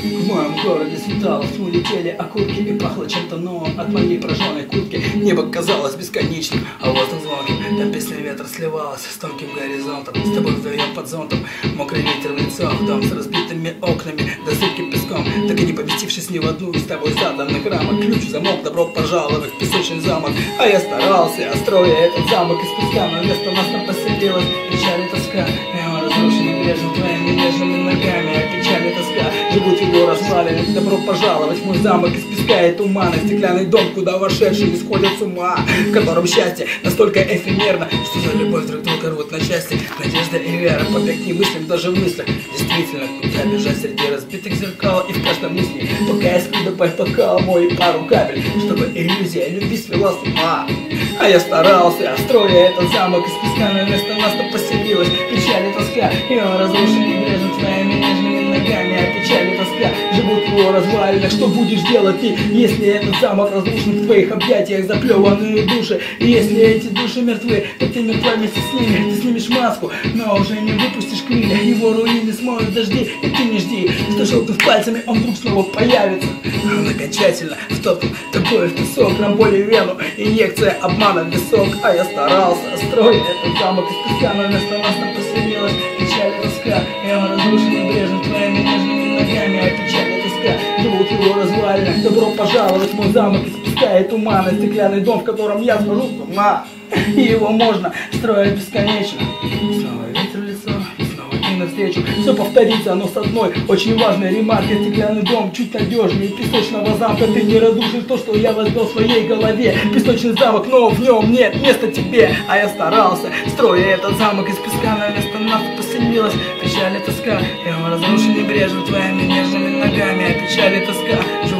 В моем городе светало, улетели окурки И пахло чем-то новым. От моей прожженной куртки Небо казалось бесконечным, а воздух звонким. Там песня ветра сливалась с тонким горизонтом. С тобой вдвоем под зонтом, мокрый ветер в лицо В дом с разбитыми окнами, до сыпки песком. Так и не поместившись ни в одну из тобой заданных рамок. Ключ, замок, добро пожаловать в песочный замок. А я старался, строя этот замок из песка Но вместо нас там поселилась печаль и тоска. Я разрушенный грязным твоими нежными Добро пожаловать в мой замок из песка и тумана. Стеклянный дом, куда вошедшие исходят с ума. В котором счастье настолько эфемерно Что за любовь друг друга рвут на части. Надежда и вера, побег не мыслим даже в мыслях Действительно, куда бежать среди разбитых зеркал. И в каждом мысли, пока я сплю, добавь пока мой пару капель Чтобы иллюзия любви свела с ума. А я старался, строя этот замок из песка На место нас там поселилась. Печаль и тоска И он разрушен и брежет твоими в развалинах Что будешь делать ты, если этот замок разрушен В твоих объятиях заплеванные души? И если эти души мертвы, то ты мертва вместе с ними. Ты снимешь маску, но уже не выпустишь крылья Его руины смоют дожди, и ты не жди Что желтых пальцами он вдруг снова появится. Он окончательно втоптан тобой в песок Нам боли в вену, инъекция обмана в висок А я старался, строить этот замок из песка Но вместо нас там поселилась живут в его развалинах Добро пожаловать в мой замок из тумана Стеклянный дом, в котором я схожу с ума. И его можно строить бесконечно. Снова навстречу Все повторится, но с одной очень важной ремаркой. Стеклянный дом чуть надежнее песочного замка. Ты не разрушишь то, что я воздал в своей голове. Песочный замок, но в нем нет места тебе. А я старался, строя этот замок из песка На место нас поселилась печаль и тоска. И он разрушен и брежет твоими нежными ногами. А печаль и тоска живут его